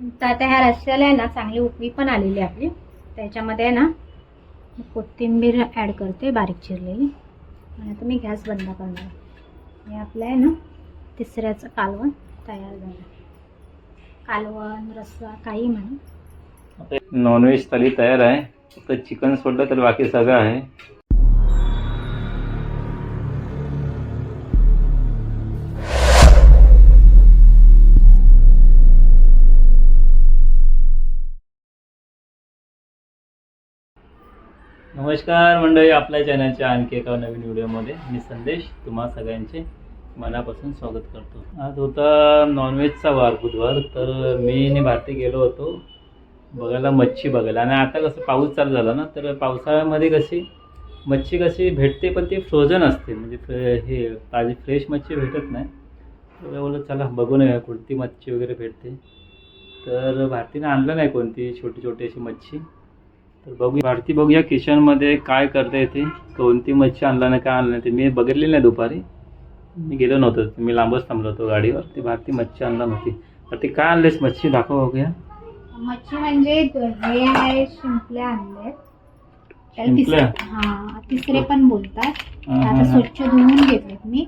तर आता ह्या रस्त्याला आहे ना चांगली उकळी पण आलेली आहे. आपली त्याच्यामध्ये आहे ना कोथिंबीर ॲड करते बारीक चिरलेली. आणि आता मी गॅस बंद करणार हे आपलं आहे ना तिसऱ्याचं कालवण तयार झालं. कालवण रस्सा काही म्हणा नॉनव्हेज थाली तयार आहे. फक्त चिकन सोडलं तर बाकी सगळं आहे. नमस्कार मंडळी आपल्या चॅनलच्या आणखी एका नवीन व्हिडिओमध्ये मी संदेश तुम्हा सगळ्यांचे मनापासून स्वागत करतो. आज होता नॉनव्हेजचा वार बुधवार तर मी आणि भारती गेलो होतो बघायला मच्छी बघायला. आणि आता कसं पाऊस चालू झाला ना तर पावसाळ्यामध्ये कशी मच्छी कशी भेटते पण ती फ्रोझन असते. म्हणजे हे ताजी फ्रेश मच्छी भेटत नाही. तर बोललं चला बघून येऊया कोणती मच्छी वगैरे भेटते. तर भारतीने आणलं नाही कोणती छोटी छोटी अशी मच्छी. तर बघू भारती बघूया किचनमध्ये काय करता येते कोणती मच्छी आणला नाही काय आणलं नाही ते. मी बघितलेली नाही दुपारी. मी गेलो नव्हतो. मी लांबच थांबलो होतो गाडीवर. ती भारती मच्छी आणला नव्हती. तर ती काय आणलीस मच्छी? दाखव बघूया. मच्छी म्हणजे हे आहे शिंपल्या आणले त्याला शिंपल्या? तिसरे हा तिसरे पण बोलतात. आता. स्वच्छ धुवून घेतलेत मी.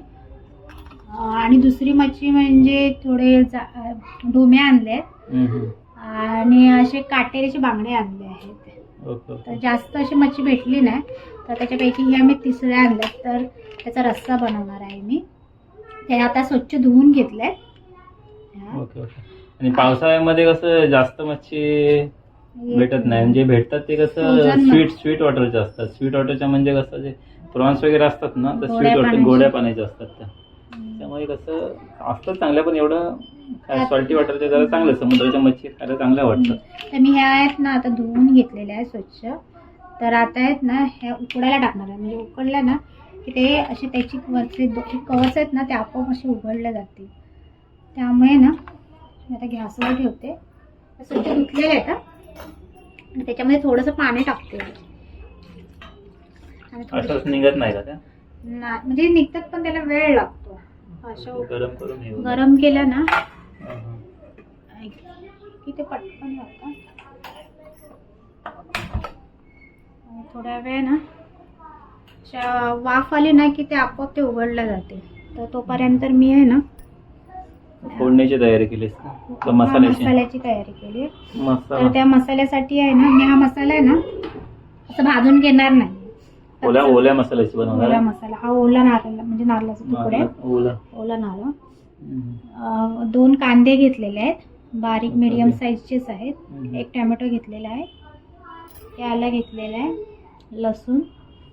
आणि दुसरी मच्छी म्हणजे थोडे ढोमे आणले हम्म. आणि असे काटेरीचे बांगडे आणले आहेत. तर जास्त अशी मच्छी भेटली नाही. तर त्याच्यापैकी हे आम्ही तिसऱ्या आणल्यात तर त्याचा रस्सा बनवणार आहे मी. ते आता स्वच्छ धुवून घेतले ओके ओके. आणि पावसाळ्यामध्ये कसं जास्त मच्छी भेटत नाही. आणि जे भेटतात ते कसं स्वीट स्वीट वॉटरचे असतात. स्वीट वॉटरच्या म्हणजे कसं जे प्रॉन्स वगैरे असतात ना तर स्वीट वॉटर. गोड्या पाण्याचे असतात त्या. त्यामुळे कसं असतं चांगल्या पण एवढं सॉल्टी वॉटरच्या जरा चांगलं समुद्राच्या मच्छी खायला चांगल्या वाटतात तर मी ह्या आहेत ना आता धुवून घेतलेल्या आहे स्वच्छ. तर आता आहेत ना ह्या उकडायला टाकणार आहे. म्हणजे उकडल्या ना की ते असे त्याची वरचे कवच आहेत ना ते आपोआप असे उघडले जातील. त्यामुळे ना मी आता गॅसवर ठेवते. ते स्वच्छ धुतलेले आहेत. आणि त्याच्यामध्ये थोडंसं पाणी टाकते असंच निघत नाही का म्हणजे निघतात पण त्याला वेळ लागतो. गरम केलं ना हा, हा. की ते पटकन लागतं थोड्या वेळ ना. वाफ आली ना की ते आपोआप ते उघडलं जाते. तर तोपर्यंत मी आहे ना फोडणीची तयारी केलीस का? का हा मसाल्याची? तयारी केली. तर त्या मसाल्यासाठी आहे ना मी हा मसाला आहे ना असं भाजून घेणार नाही. ओल्या ओल्या मसाल्याची बनवणार ओला? मसाला. हा ओला नारळ म्हणजे नारळाचा तुकडे ओला. ओला नारळ. दोन कांदे घेतलेले आहेत बारीक. मीडियम साईजचेच आहेत. एक टॅमॅटो घेतलेला आहे हे आलं घेतलेलं आहे लसूण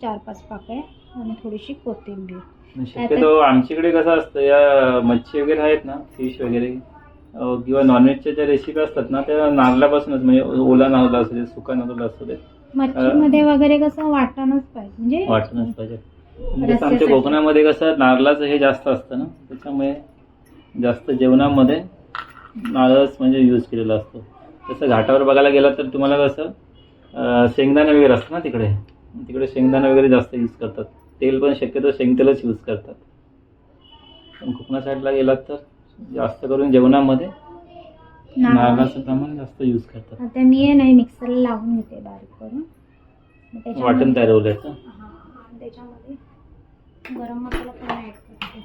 चार पाच पाकळ्या आणि थोडीशी कोथिंबीर शक्यतो आमच्याकडे कसं असतं या मच्छी वगैरे आहेत ना फिश वगैरे किंवा नॉनव्हेजच्या ज्या रेसिपी असतात ना त्या नारळापासूनच म्हणजे ओला नारळ असू दे सुका नारळ असू दे मच्छीमध्ये वगैरे कसं वाटणच पाहिजे म्हणजे वाटणच पाहिजे म्हणजे आमच्या. कोकणामध्ये कसं नारळाचं हे जास्त असतं ना त्याच्यामुळे जास्त जेवणामध्ये नारळच म्हणजे यूज केलेला असतो. तसं घाटावर बघायला गेला तर तुम्हाला कसं शेंगदाणे वगैरे असतं ना तिकडे? तिकडे शेंगदाणे वगैरे जास्त यूज करतात. तेल पण शक्यतो शेंगतेलच यूज करतात. पण कोकणा साईडला गेलात तर जास्त करून जेवणामध्ये नारळ. नारळाचं प्रमाण जास्त यूज करतात. आता मी आहे नाही मिक्सरला लावून घेते बारीक करून. वाटण तयार होल्याचं हा, त्याच्यामध्ये गरम मसाला पण ॲड करते.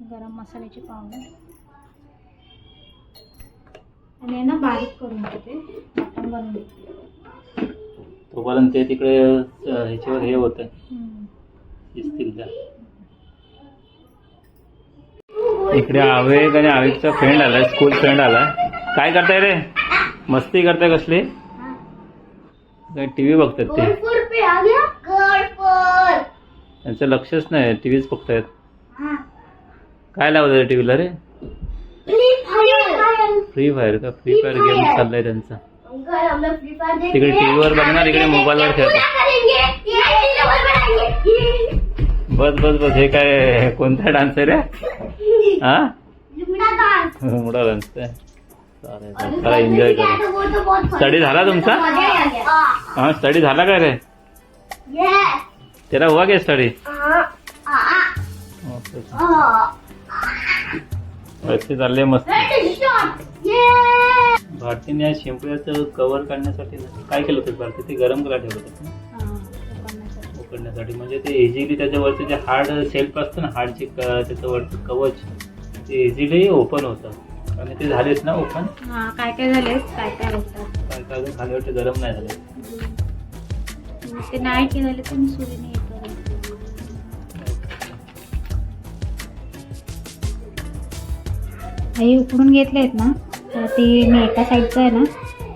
गरम मसाल्याची पावडर. आणि ना बारीक करून घेते वाटण बनवून घेते. तोपर्यंत ते तिकडे ह्याच्यावर हे होतं. त्या इकडे आवेग आणि आवेगचा फ्रेंड आलाय स्कूल फ्रेंड आलाय. काय करताय रे? मस्ती करताय कसली? टीव्ही बघतात ते. त्यांचं लक्षच नाही टीव्हीच बघतायत. काय लावलं टीव्हीला रे? फ्री फायर का? फ्री फायर गेम चाललाय त्यांचा. तिकडे टीव्हीवर बघणार इकडे मोबाईलवर खेळतात बस बस बस. हे काय कोणता डान्स आहे? रे हा डान्स. आहे. चालेल चालेल. चला एन्जॉय करू स्टडी झाला तुमचा? हा. स्टडी झाला काय रे? तेरा हुआ क्या स्टडी पैसे चालले मस्त. भारतीने या शिंपल्याचं कव्हर काढण्यासाठी काय केलं होतं भारती ते गरम करायला ठेवलं होतं. उकडण्यासाठी. म्हणजे ते इझिली त्याच्यावरचे जे हार्ड सेल्फ असतं ना हार्डचे त्याचं वरचं कवच ते इझिली ओपन होतं. आणि ते झालेच ना ओपन हा काय काय झाले काय काय होतात काय काय खालीवरती गरम नाही झाले. ते नाही केलेले तर मी हे उकडून घेतले आहेत ना तर ते मी एका साईडचं आहे ना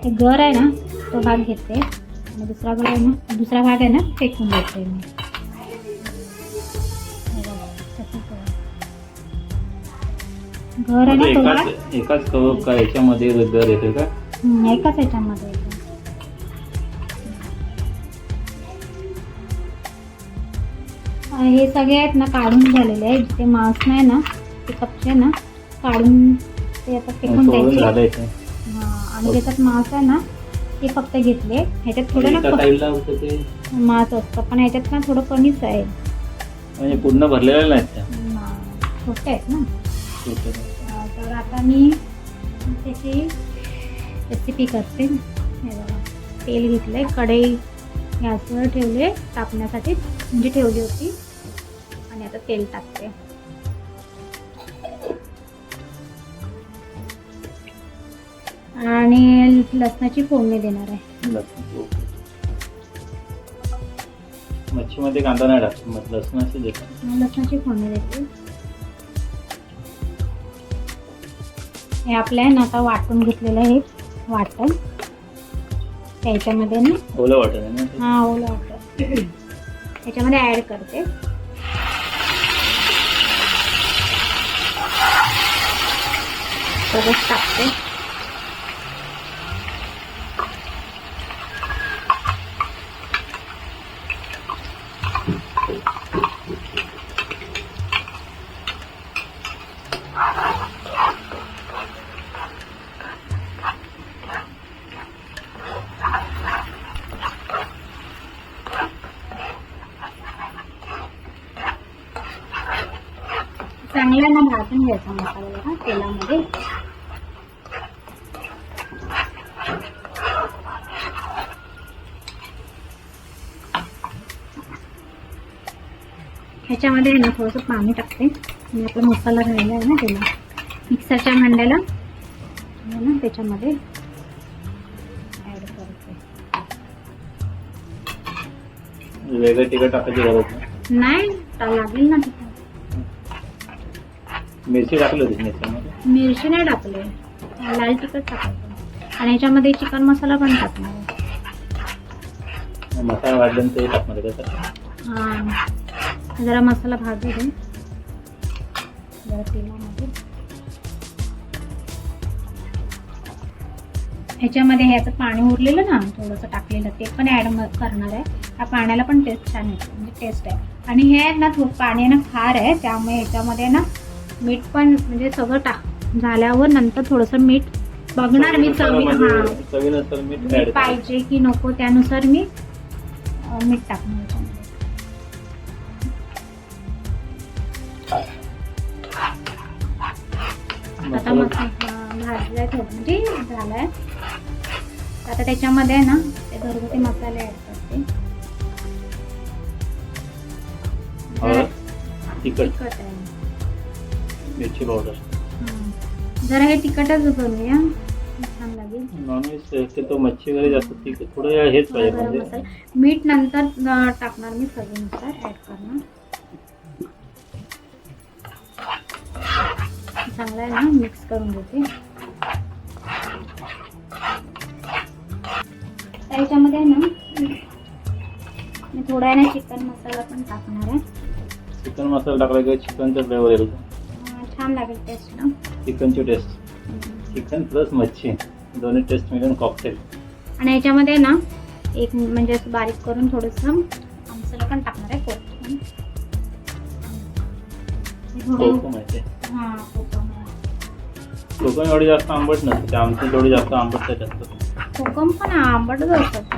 ते घर आहे ना तो भाग घेते आणि दुसरा घर आहे ना दुसरा भाग आहे ना फेकून देते मी. घर आहे ना तो भाग एकाच एकाच कव का याच्यामध्ये येते का हम्म, एकाच ह्याच्यामध्ये येतो. अं, हे सगळे आहेत ना काढून झालेले आहेत जिथे मांस नाही ना ते कच्चे ना काढून ते आता फेकून द्यायचे हा, आणि ज्याच्यात मांस आहे ना ते फक्त घेतले. ह्याच्यात थोडं ना मांस असतं पण ह्याच्यात ना थोडं कमीच आहे. म्हणजे पूर्ण भरलेलं नाहीत त्या. हा, छोटे आहेत ना. तर आता मी त्याची रेसिपी करते. तेल घेतलंय कढई गॅसवर ठेवले तापण्यासाठी म्हणजे ठेवली होती. आणि आता तेल टाकते. आणि लसणाची फोडणी देणार आहे. लसूण ओके. मच्छीमध्ये कांदा नाही टाकत मग लसणाची देतात लसणाची फोडणी देते. हे आपल्या आहे ना आता वाटून घेतलेलं आहे वाटण. त्याच्यामध्ये ना ओलं वाटत आहे ना ते? हा ओलं वाटण. त्याच्यामध्ये ॲड करते. टाकते. चांगला ना भाजून घ्यायचा मसाला तेलामध्ये. ह्याच्यामध्ये आहे ना थोडंसं पाणी टाकते. आणि आपला मसाला राहिला आहे ना त्याला मिक्सरच्या भांड्याला. ना त्याच्यामध्ये ॲड करते. वेगळं तिखट टाकायची गरज नाही. लागेल ना तिथं मिरची टाकली होती मिरच्यामध्ये? मिरची नाही टाकले. लाल तिखट टाकायचं आणि याच्यामध्ये चिकन मसाला पण टाकणार आहे. मसाला ते टाकणार आहे का हा. जरा मसाला भाजू दे जरा तेलामध्ये. ह्याच्यामध्ये ह्याचं पाणी उरलेलं ना थोडंसं टाकलेलं ते पण ॲड करणार आहे. त्या पाण्याला पण टेस्ट छान येते म्हणजे टेस्ट आहे. आणि हे आहे ना थोडं पाणी आहे ना खार आहे त्यामुळे ह्याच्यामध्ये ना मीठ पण म्हणजे सगळं टाक झाल्यावर नंतर थोडंसं मीठ बघणार मी चवी म्हणजे हां. चवीनुसार मीठ पाहिजे की नको त्यानुसार मी अं, मीठ टाकणार. याच्यामध्ये. आता मसाला भाजलाय थोडं म्हणजे झालाय. आता त्याच्यामध्ये ना ते घरगुती मसाले ऍड करते. तिखट आहे. मिरची पावडर. जरा हे तिखटच करूया छान लागेल. नॉनव्हेज तो मच्छी वगैरे जास्त तिखट थोडं हेच पाहिजे गरम म्हणजे. मसाला मीठ नंतर अं, टाकणार मी चवीनुसार ऍड करणार. चांगला आहे ना मिक्स करून घेते. त्याच्यामध्ये आहे ना मी थोडा आहे ना चिकन मसाला पण टाकणार आहे. चिकन मसाला टाकला की चिकनचा फ्लेवर येईल. छान लागेल टेस्ट ना. चिकनची टेस्ट. चिकन प्लस मच्छी. दोन्ही टेस्ट मिळून कॉकटेल आणि याच्यामध्ये ना एक म्हणजे असं बारीक करून थोडंसं मसाला पण टाकणार आहे कोकम हे कोकम एवढी जास्त आंबट नसते आमची थोडी जास्त आंबट त्याच्यात असतं. कोकम पण आंबटच असतात.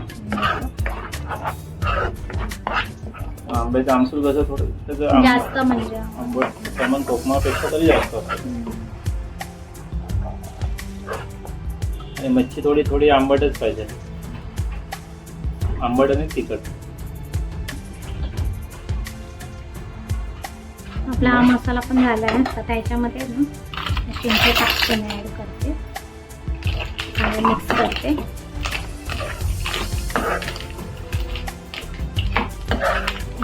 आंब्याचं आमसूल कसं थोडं त्याचं आंब- जास्त म्हणजे. आंबट प्रमाण कोकमापेक्षा तरी जास्त आणि मच्छी थोडी थोडी आंबटच पाहिजे. आंबट आणि तिखट. आपला हा मसाला पण झाला आहे. आता त्याच्यामध्ये ना चिंचे टाकते ॲड करते. मिक्स करते.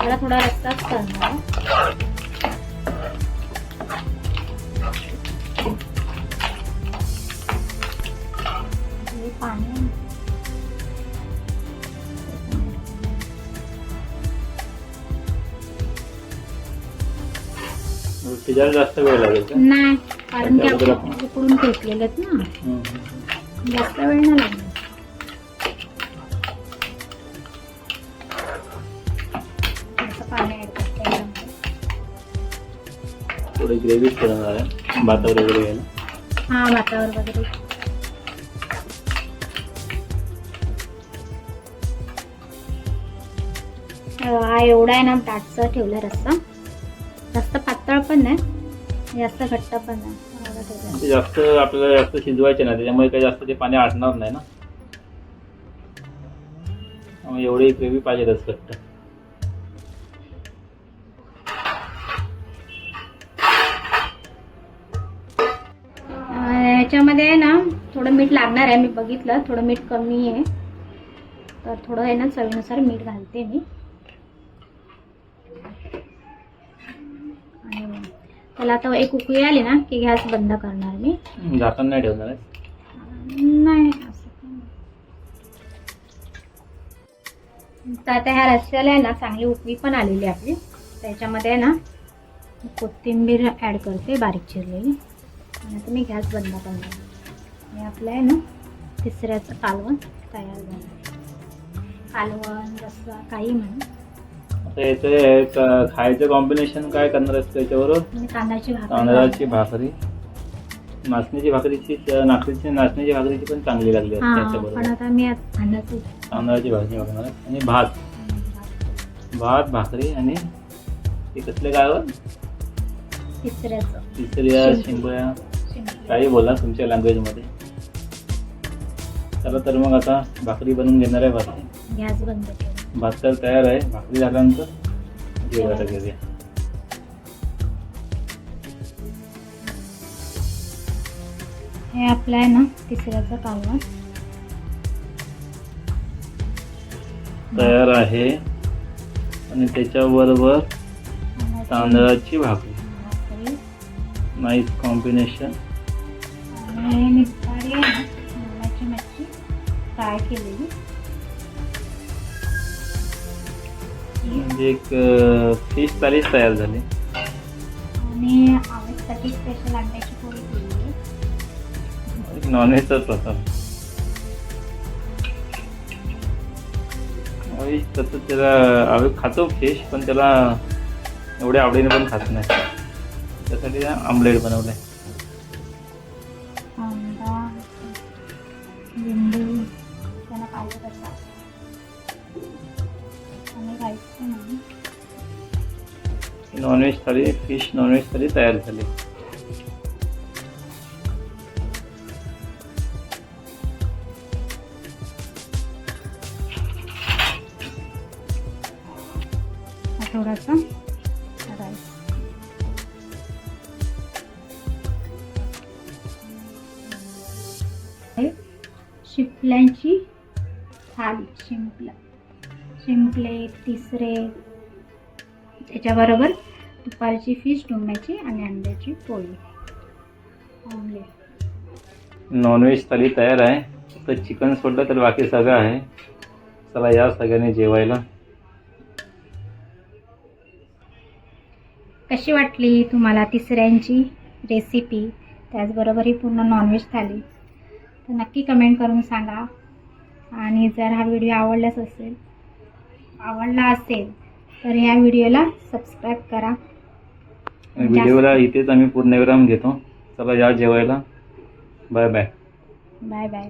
मला थोडा रस्ताच करणार आहे. पाणी शिजायला जास्त वेळ लागेल नाही कारण की आपण उकडून फेकलेले आहेत ना. जास्त वेळ नाही लागणार थोडी ग्रेव्हीच करणार आहे. भातावर वगैरे घ्यायला हा भातावर वगैरे. हा एवढा आहे ना दाटचा ठेवला रस्सा. जास्त पातळ पण नाही जास्त घट्ट पण नाही. जास्त आपल्याला जास्त शिजवायचे ना त्याच्यामुळे काही जास्त ते पाणी आटणार नाही ना. एवढी ग्रेव्ही पाहिजेच घट्ट. लागणार आहे. मी बघितलं थोडं मीठ कमी आहे. तर थोडं आहे ना चवीनुसार मीठ घालते मी. आणि त्याला आता एक उकळी आली ना की गॅस बंद करणार मी. झाकण नाही ठेवणार नाही. तर आता ह्या रस्त्याला आहे ना चांगली उकळी पण आलेली आपली. त्याच्यामध्ये ना कोथिंबीर ॲड करते बारीक चिरलेली. आणि आता मी गॅस बंद करणार आणि आपलं आहे ना तिसऱ्याचं कालवण तयार झालं. कालवण रस्सा काही म्हणा आता याचे क- खायचं कॉम्बिनेशन काय करणार असतं त्याच्याबरोबर तांदळाची भाकर. तांदळाची भाकरी. नाचणीची भाकरीची नाचणीची नाचणीची भाकरीची पण चांगली लागली असते हा पण आता मी तांदळाची भाजी बघणार. आणि भात. भात भाकरी आणि ते कसले तिसऱ्याचं. तिसऱ्या. शिंबळ्या शिंपल्या. काही बोला तुमच्या लँग्वेजमध्ये चला तर मग आता भाकरी बनवून घेणार आहे भात. गॅस बंद भात तर तयार आहे भाकरी झाल्यानंतर जेवायला घेऊया. हे आपलं आहे ना तिसऱ्याचं कालवण तयार आहे. आणि त्याच्याबरोबर तांदळाची भाकरी. भाकरी. नाईस कॉम्बिनेशन फ्राय केलेली म्हणजे एक फिश थालीच तयार झाली. आणि आवडसाठी स्पेशल अंड्याची पोळी केलेली आहे. एक नॉनव्हेजचाच प्रकार व्हेज तसं त्याला आम्ही खातो फिश पण त्याला एवढ्या आवडीने पण खात नाही. त्यासाठी आमलेट बनवलंय. कांदा non veg thali fish non veg thali तयार झाली. थोडासा राईस. हे शिंपल्यांची थाली शिंपला. शिंपले तिसरे त्याच्याबरोबर दुपारची फिश डोंगण्याची आणि अंड्याची पोळी. ऑमलेट. नॉनव्हेज थाली तयार आहे. फक्त चिकन सोडलं तर बाकी सगळं आहे. चला या सगळ्यांनी जेवायला. कशी वाटली तुम्हाला तिसऱ्यांची रेसिपी त्याचबरोबर ही पूर्ण नॉनव्हेज थाली तर नक्की कमेंट करून सांगा. आणि जर हा व्हिडिओ आवडलाच असेल आवडला असेल तर ह्या व्हिडिओला सबस्क्राईब करा. व्हिडिओला इथेच आम्ही पूर्णविराम घेतो. चला या जेवायला. Bye bye. Bye bye.